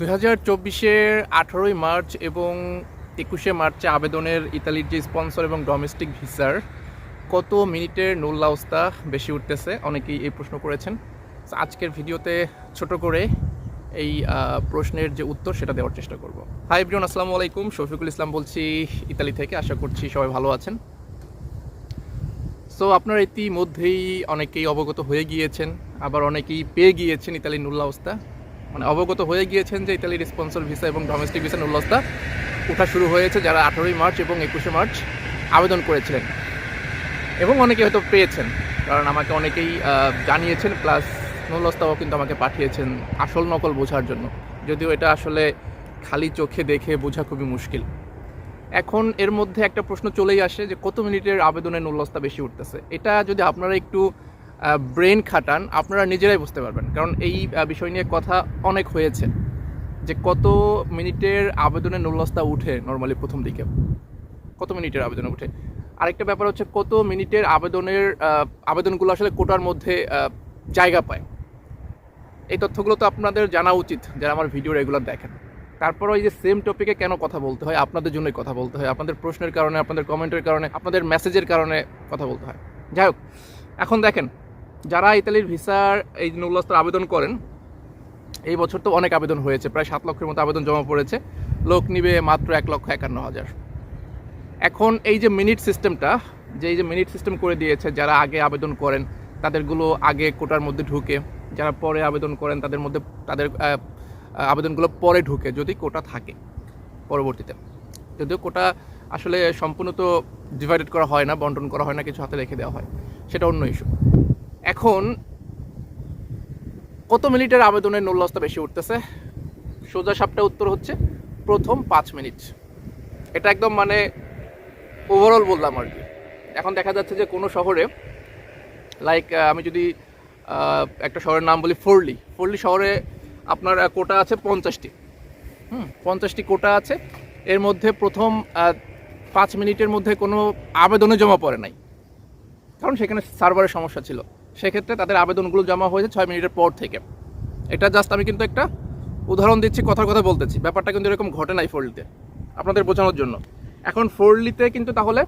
দুই হাজার চব্বিশের আঠারোই মার্চ এবং একুশে মার্চে আবেদনের ইতালির যে স্পন্সর এবং ডোমেস্টিক ভিসার, কত মিনিটের নুল্লাউস্তা বেশি উঠতেছে? অনেকেই এই প্রশ্ন করেছেন। আজকের ভিডিওতে ছোট করে এই প্রশ্নের যে উত্তর সেটা দেওয়ার চেষ্টা করব। হাই ব্রিয়ন আসসালামু আলাইকুম। শফিকুল ইসলাম বলছি ইতালি থেকে। আশা করছি সবাই ভালো আছেন। সো আপনারা ইতিমধ্যেই অনেকেই অবগত হয়ে গিয়েছেন, আবার অনেকেই পেয়ে গিয়েছেন ইতালির নুল্লাউস্তা মানে অবগত হয়ে গিয়েছেন যে ইতালির স্পন্সর ভিসা এবং ডোমেস্টিক ভিসা নুল্লাউস্তা ওঠা শুরু হয়েছে যারা আঠারোই মার্চ এবং একুশে মার্চ আবেদন করেছিলেন। এবং অনেকে হয়তো পেয়েছেন, কারণ আমাকে অনেকেই জানিয়েছেন প্লাস নুল্লাস্তাও কিন্তু আমাকে পাঠিয়েছেন আসল নকল বোঝার জন্য। যদিও এটা আসলে খালি চোখে দেখে বোঝা খুবই মুশকিল। এখন এর মধ্যে একটা প্রশ্ন চলেই আসে যে কত মিনিটের আবেদনের নুল্লস্তা বেশি উঠতেছে? এটা যদি আপনারা একটু ব্রেন খাটান, আপনারা নিজেরাই বুঝতে পারবেন। কারণ এই বিষয় নিয়ে কথা অনেক হয়েছে যে কত মিনিটের আবেদনের নুল্লস্তা উঠে নর্মালি প্রথম দিকে। কত মিনিটের আবেদনে উঠে। আরেকটা ব্যাপার হচ্ছে কত মিনিটের আবেদনের আবেদনগুলো আসলে কোটার মধ্যে জায়গা পায়। এই তথ্যগুলো তো আপনাদের জানা উচিত, যারা আমার ভিডিও রেগুলার দেখেন। তারপর ওই যে সেম টপিকে কেন কথা বলতে হয়, আপনাদের জন্যই কথা বলতে হয়। আপনাদের প্রশ্নের কারণে, আপনাদের কমেন্টের কারণে, আপনাদের মেসেজের কারণে কথা বলতে হয়। যাই হোক, এখন দেখেন যারা ইতালির ভিসার এই নুল্লস্তার আবেদন করেন, এই বছর তো অনেক আবেদন হয়েছে, প্রায় সাত লক্ষের মতো আবেদন জমা পড়েছে। লোক নিবে মাত্র এক লক্ষ একান্ন হাজার। এখন এই যে মিনিট সিস্টেমটা, যে এই যে মিনিট সিস্টেম করে দিয়েছে, যারা আগে আবেদন করেন, তাদেরগুলো আগে কোটার মধ্যে ঢুকে, যারা পরে আবেদন করেন, তাদের মধ্যে, তাদের আবেদনগুলো পরে ঢুকে, যদি কোটা থাকে পরবর্তীতে। যদিও কোটা আসলে সম্পূর্ণ তো ডিভাইডেড করা হয় না, বন্টন করা হয় না, কিছু হাতে রেখে দেওয়া হয়, সেটা অন্য ইস্যু এখন কত মিনিটের আবেদনের নুল্লস্তা বেশি উঠতেছে? সোজা সাপটা উত্তর হচ্ছে প্রথম পাঁচ মিনিট। এটা একদম মানে ওভারঅল বললাম আর কি। এখন দেখা যাচ্ছে যে কোনো শহরে লাইক আমি যদি একটা শহরের নাম বলি ফোরলি। ফোরলি শহরে আপনার কোটা আছে পঞ্চাশটি। হুম, পঞ্চাশটি কোটা আছে। এর মধ্যে প্রথম পাঁচ মিনিটের মধ্যে কোনো আবেদনে জমা পড়ে নাই। কারণ সেখানে সার্ভারের সমস্যা ছিল। সেক্ষেত্রে তাদের আবেদনগুলো জমা হয়েছে ছয় মিনিটের পর থেকে। এটা জাস্ট আমি কিন্তু একটা উদাহরণ দিচ্ছি, কথার কথা বলতেছি। ব্যাপারটা কিন্তু এরকম ঘটে নাই ফোরলিতে আপনাদের বোঝানোর জন্য। এখন ফোরলিতে কিন্তু তাহলে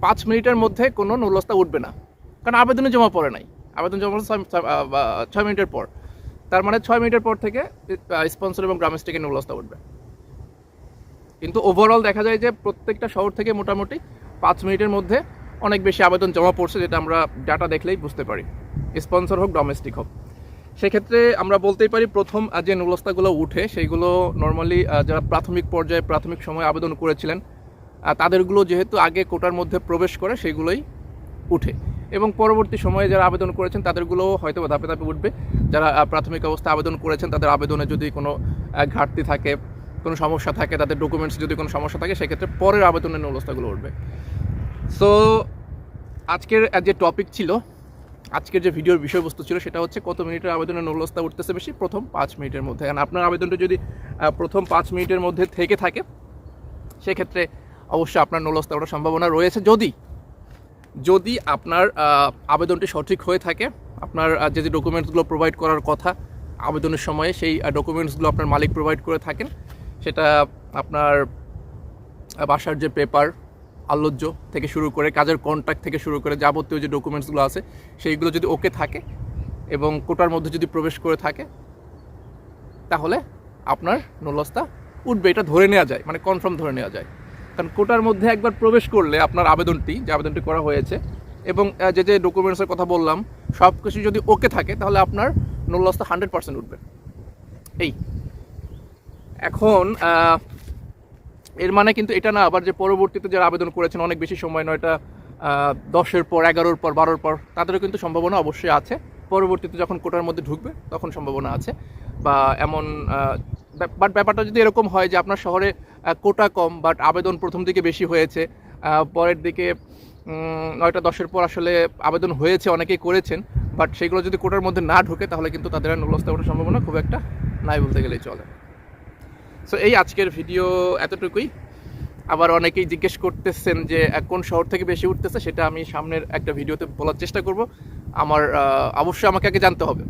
পাঁচ মিনিটের মধ্যে কোনো নুলস্তা উঠবে না। কারণ আবেদনে জমা পড়ে নাই। আবেদন জমা পড়ে ছয়- মিনিটের পর। তার মানে ছয় মিনিটের পর থেকে স্পন্সর এবং গ্রামেস্টিকে নুলস্তা উঠবে। কিন্তু ওভারঅল দেখা যায় যে প্রত্যেকটা শহর থেকে মোটামুটি পাঁচ মিনিটের মধ্যে অনেক বেশি আবেদন জমা পড়ছে, যেটা আমরা ডাটা দেখলেই বুঝতে পারি। স্পন্সর হোক ডোমেস্টিক হোক। সেক্ষেত্রে আমরা বলতেই পারি, প্রথম যে নুলস্তাগুলো উঠে, সেইগুলো নর্মালি যারা প্রাথমিক পর্যায়ে, প্রাথমিক সময় আবেদন করেছিলেন তাদেরগুলো যেহেতু আগে কোটার মধ্যে প্রবেশ করে সেগুলোই উঠে। এবং পরবর্তী সময়ে যারা আবেদন করেছেন, তাদেরগুলো হয়তো ধাপে ধাপে উঠবে। যারা প্রাথমিক অবস্থা আবেদন করেছেন, তাদের আবেদনে যদি কোনো ঘাটতি থাকে, কোনো সমস্যা থাকে, তাদের ডকুমেন্টস যদি কোনো সমস্যা থাকে, সেক্ষেত্রে পরের আবেদনের নুলস্তাগুলো উঠবে। সো আজকের যে টপিক ছিল আজকের যে ভিডিওর বিষয়বস্তু ছিল সেটা হচ্ছে কত মিনিটের আবেদনের নুলস্তা উঠতেছে বেশি? প্রথম পাঁচ মিনিটের মধ্যে। কারণ আপনার আবেদনটা যদি প্রথম পাঁচ মিনিটের মধ্যে থেকে থাকে, সেক্ষেত্রে অবশ্যই আপনার নুলস্তা ওঠার সম্ভাবনা রয়েছে। যদি যদি আপনার আবেদনটি সঠিক হয়ে থাকে, আপনার যে যে ডকুমেন্টসগুলো প্রোভাইড করার কথা আবেদনের সময়ে, সেই ডকুমেন্টসগুলো আপনার মালিক প্রোভাইড করে থাকেন। সেটা আপনার বাসার যে পেপার আলোচ্য থেকে শুরু করে, কাজের কন্ট্রাক্ট থেকে শুরু করে যাবতীয় যে ডকুমেন্টসগুলো আছে, সেইগুলো যদি ওকে থাকে এবং কোটার মধ্যে যদি প্রবেশ করে থাকে, তাহলে আপনার নলস্তা উঠবে। এটা ধরে নেওয়া যায় মানে কনফার্ম ধরে নেওয়া যায়। কারণ কোটার মধ্যে একবার প্রবেশ করলে আপনার আবেদনটি, যে আবেদনটি করা হয়েছে এবং যে যে ডকুমেন্টসের কথা বললাম সব কিছু যদি ওকে থাকে, তাহলে আপনার নলস্তা হান্ড্রেড পার্সেন্ট উঠবে। এই। এখন এর মানে কিন্তু এটা না, আবার যে পরবর্তীতে যারা আবেদন করেছেন, অনেক বেশি সময় নয়, এটা দশের পর, এগারোর পর, বারোর পর, তাদেরও কিন্তু সম্ভাবনা অবশ্যই আছে। পরবর্তীতে যখন কোটার মধ্যে ঢুকবে, তখন সম্ভাবনা আছে। বা এমন বাট ব্যাপারটা যদি এরকম হয় যে আপনার শহরে কোটা কম, বাট আবেদন প্রথম দিকে বেশি হয়েছে পরের দিকে নয়টা, দশের পর আসলে আবেদন হয়েছে, অনেকেই করেছেন, বাট সেগুলো যদি কোটার মধ্যে না ঢুকে, তাহলে কিন্তু তাদের আর ওঠার সম্ভাবনা খুব একটা নাই বলতে গেলেই চলে। সো এই আজকের ভিডিও এতটুকুই। আবার অনেকেই জিজ্ঞেস করতেছেন যে কোন শহর থেকে বেশি উঠতেছে, সেটা আমি সামনের একটা ভিডিওতে বলার চেষ্টা করব। আমার অবশ্যই আমাকে আগে জানতে হবে।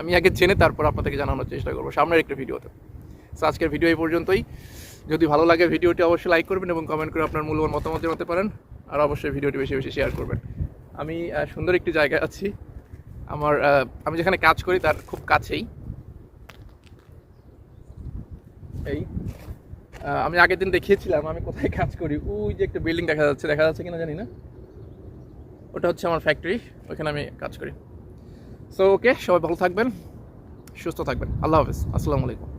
আমি আগে জেনে তারপর আপনাদেরকে জানানোর চেষ্টা করব সামনের একটা ভিডিওতে সো আজকের ভিডিও এই পর্যন্তই। যদি ভালো লাগে ভিডিওটি অবশ্যই লাইক করবেন এবং কমেন্ট করে আপনার মূল্যবান মতামত জানাতে পারেন। আর অবশ্যই ভিডিওটি বেশি বেশি শেয়ার করবেন। আমি সুন্দর একটি জায়গায় আছি। আমার আমি যেখানে কাজ করি তার খুব কাছেই। এই। আমি আগের দিন দেখিয়েছিলাম, আমি কোথায় কাজ করি। ওই যে একটা বিল্ডিং দেখা যাচ্ছে দেখা যাচ্ছে কিনা জানি না। ওটা হচ্ছে আমার ফ্যাক্টরি ওইখানে আমি কাজ করি। সো ওকে সবাই ভালো থাকবেন, সুস্থ থাকবেন। আল্লাহ হাফিজ, আসসালামু আলাইকুম।